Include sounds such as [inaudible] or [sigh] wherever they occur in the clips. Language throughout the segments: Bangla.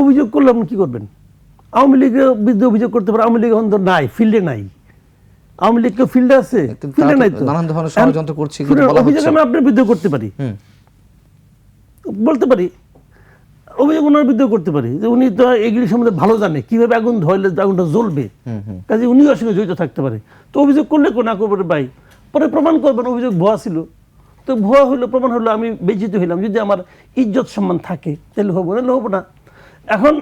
অভিযোগ করলে আপনি কী করবেন? আওয়ামী লীগের বিরুদ্ধে অভিযোগ করতে পারে আওয়ামী লীগ এখন তো নাই ফিল্ডে নাই। আওয়ামী লীগ কেউ ফিল্ডে আছে? ফিল্ডে নাই তো। নানান ধরনের ষড়যন্ত্র করছে শুনুন, বলা অভিযোগ আমি আপনার বিরুদ্ধে করতে পারি। বলতে পারি অভিযোগ ওনার বিরুদ্ধে করতে পারি যে উনি তো এগুলি সম্বন্ধে ভালো জানে কীভাবে আগুন ধরলে আগুনটা জ্বলবে। কাজে উনিও সঙ্গে জড়িত থাকতে পারে। তো অভিযোগ করলে কোন না করবে ভাই। পরে প্রমাণ করবেন অভিযোগ ভুয়া ছিল। তো ভুয়া হইল প্রমাণ হলো আমি বেজিত হইলাম। যদি আমার ইজ্জত সম্মান থাকে তাহলে হব নাহলে হব না। এখন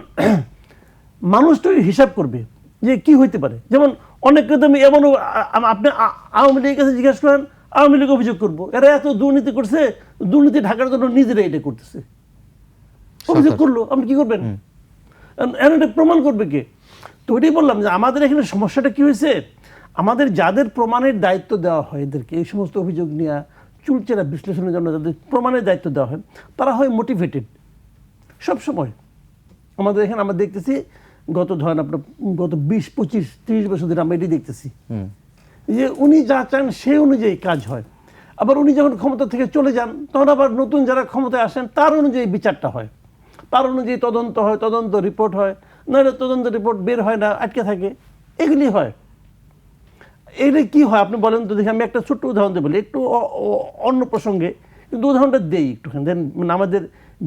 [clears throat] মানুষ তো হিসাব করবে যে কি হইতে পারে। যেমন অনেককে আমি আ- আপনি আওয়ামী লীগের কাছে জিজ্ঞাসা করেন আওয়ামী লীগ অভিযোগ করব। এরা এত দুর্নীতি করছে দুর্নীতি ঢাকার জন্য নিজেরা এটা করতেছে। অভিযোগ করল আপনি কি করবেন? এটা প্রমাণ করবে কে? তো ওইটাই বললাম যে আমাদের এখানে সমস্যাটা কি হয়েছে? আমাদের যাদের প্রমাণের দায়িত্ব দেওয়া হয় এদেরকে এই সমস্ত অভিযোগ নিয়ে চুলচেরা বিশ্লেষণের জন্য যাদের প্রমাণের দায়িত্ব দেওয়া হয় তারা হয় মোটিভেটেড সব সময় আমাদের এখানে আমরা দেখতেছি গত ধরেন আপনার গত বিশ পঁচিশ তিরিশ বছর ধরে আমরা এটি দেখতেছি। যে উনি যা চান সেই অনুযায়ী কাজ হয়। আবার উনি যখন ক্ষমতা থেকে চলে যান তখন আবার নতুন যারা ক্ষমতায় আসেন তার অনুযায়ী বিচারটা হয়। তার অনুযায়ী তদন্ত হয় তদন্ত রিপোর্ট হয়। নইলে তদন্ত রিপোর্ট বের হয় না আটকে থাকে। এগুলি হয়। এগুলি কি হয়? আপনি বলেন তো দেখি আমি একটা ছোট্ট উদাহরণ দিয়ে বলি। একটু অন্য প্রসঙ্গে কিন্তু উদাহরণটা দেই একটুখানি। দেন মানে আমাদের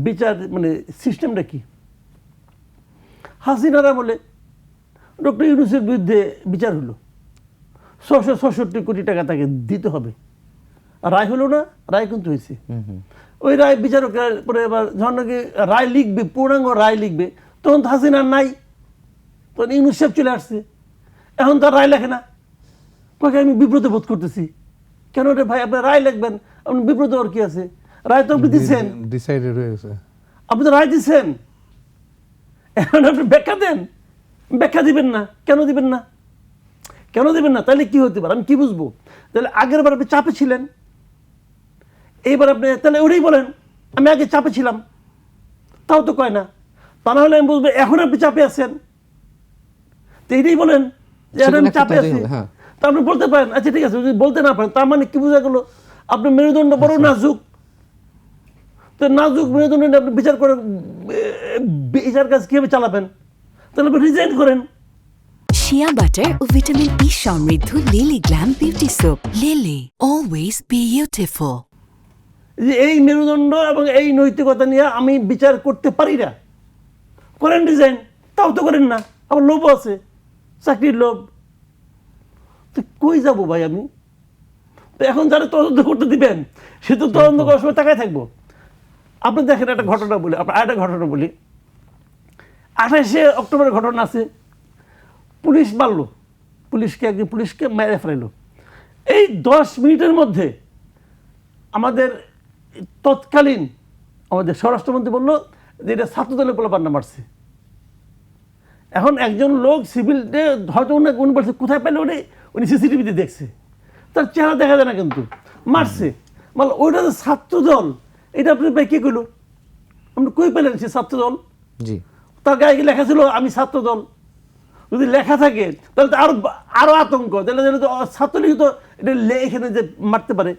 বিচার মানে সিস্টেমটা কি? হাসিনারা বলে ডক্টর ইউনুসের বিরুদ্ধে বিচার হলো। ছশো ছষট্টি কোটি টাকা তাকে দিতে হবে। আর রায় হলো না রায় কিন্তু হয়েছে। ওই রায় বিচারকের পরে এবার যখন নাকি রায় লিখবে পূর্ণাঙ্গ রায় লিখবে তখন তো হাসিনার নাই। তখন ইউনুস সাহেব চলে আসছে। এখন তার রায় লেখে না। কয়েক আমি বিব্রত বোধ করতেছি। কেন রে ভাই আপনি রায় লিখবেন? আপনি বিব্রত হওয়ার কি আছে? রায় তো আপনি দিচ্ছেন ডিসাইডেড হয়ে গেছে। আপনি তো রায় দিচ্ছেন এখন আপনি ব্যাখ্যা দেন। ব্যাখ্যা দিবেন না। কেন দিবেন না? কেন দিবেন না? তাহলে কি হতে পারে? আমি কি বুঝব? তাহলে আগের বার আপনি চাপে ছিলেন। এইবার আপনি তাহলে ওটাই বলেন আমি আগে চাপে ছিলাম। তাও তো কয় না। তা না হলে আমি বুঝব এখন আপনি চাপে আছেন। তো এইটাই বলেন যে এখন আমি চাপে আছি। হ্যাঁ। তা আপনি বলতে পারেন। আচ্ছা ঠিক আছে যদি বলতে না পারেন তার মানে কি বোঝা গেল? আপনার মেরুদণ্ড বড় নাজুক। তো নাজুক মেরুদণ্ড নিয়ে আপনি বিচার করে বিচার কাজ কীভাবে চালাবেন? তাহলে আপনি রিজাইন করেন। শিয়া বাটার ও ভিটামিন ই সমৃদ্ধ Lily glam beauty soap Lily always beautiful যে এই মেরুদণ্ড এবং এই নৈতিকতা নিয়ে আমি বিচার করতে পারি না। করেন ডিজাইন তাও তো করেন না। আবার লোভও আছে চাকরির লোভ। তো কই যাব ভাই আমি? তো এখন যারা তদন্ত করতে দিবেন সে তো তদন্ত করার সময় তাকায় থাকব। আপনি দেখেন একটা ঘটনা বলি, আপনার আরেকটা ঘটনা বলি। আঠাশে অক্টোবরের ঘটনা আছে। পুলিশ মারলো। পুলিশকে একজন পুলিশকে মেরে ফেলাইলো। এই দশ মিনিটের মধ্যে আমাদের তৎকালীন আমাদের স্বরাষ্ট্রমন্ত্রী বলল যে এটা ছাত্রদলের পোলাপান্না মারছে। এখন একজন লোক সিভিল হয়তো উনি উনি বলছে কোথায় পেলে উনি? উনি সিসিটিভিতে দেখছে। তার চেহারা দেখা যায় না কিন্তু। মারছে। মানে ওইটা ছাত্রদল এটা আপনি ভাই কে কইলো? আপনি কই পেলেন সে ছাত্রদল? জি। তার গায়ে লেখা ছিল আমি ছাত্রদল। যদি লেখা থাকে তাহলে তো আরও আরও আতঙ্ক। তাহলে ছাত্রলীগ তো এটা লে- এখানে যে মারতে পারে।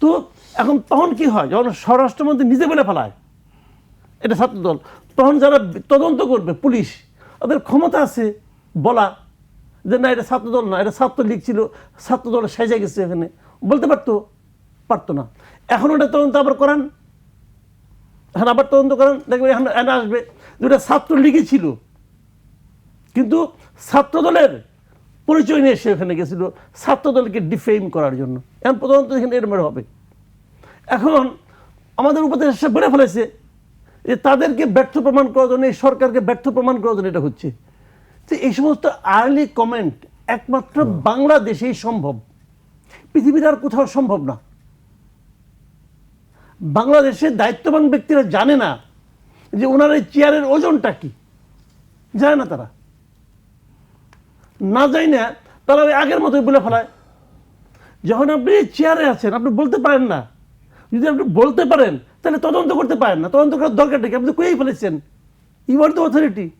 তো এখন তখন কি হয়? যখন স্বরাষ্ট্রমন্ত্রী নিজে বলে ফেলায় এটা ছাত্রদল তখন যারা তদন্ত করবে পুলিশ ওদের ক্ষমতা আছে বলা যে না এটা ছাত্রদল না এটা ছাত্রলীগ ছিল ছাত্রদল সেজে গেছে এখানে। বলতে পারতো পারতো না। এখন ওটা তদন্ত আবার করান? এখন আবার তদন্ত করেন দেখবেন এখন এনে আসবে। যেটা ছাত্রলীগই ছিল কিন্তু ছাত্রদলের পরিচয় নিয়ে সে ওখানে গেছিল ছাত্রদলকে ডিফেম করার জন্য। এখন প্রধানত এখানে এরম হবে। এখন আমাদের উপদেষ্টা বলে ফেলেছে যে তাদেরকে ব্যর্থ প্রমাণ করার জন্য এই সরকারকে ব্যর্থ প্রমাণ করার জন্য এটা হচ্ছে। তো এই সমস্ত আর্লি কমেন্ট একমাত্র বাংলাদেশেই সম্ভব। পৃথিবীর আর কোথাও সম্ভব না। বাংলাদেশের দায়িত্ববান ব্যক্তিরা জানে না যে ওনার এই চেয়ারের ওজনটা কি। জানে না তারা। না যাই না তারা ওই আগের মতোই বলে ফেলায়। যখন আপনি চেয়ারে আছেন, আপনি বলতে পারেন না। যদি আপনি বলতে পারেন, তাহলে তদন্ত করতে পারেন না। তদন্ত করার দরকারটা কি? আপনি তো কয়েই ফেলেছেন। You are the authority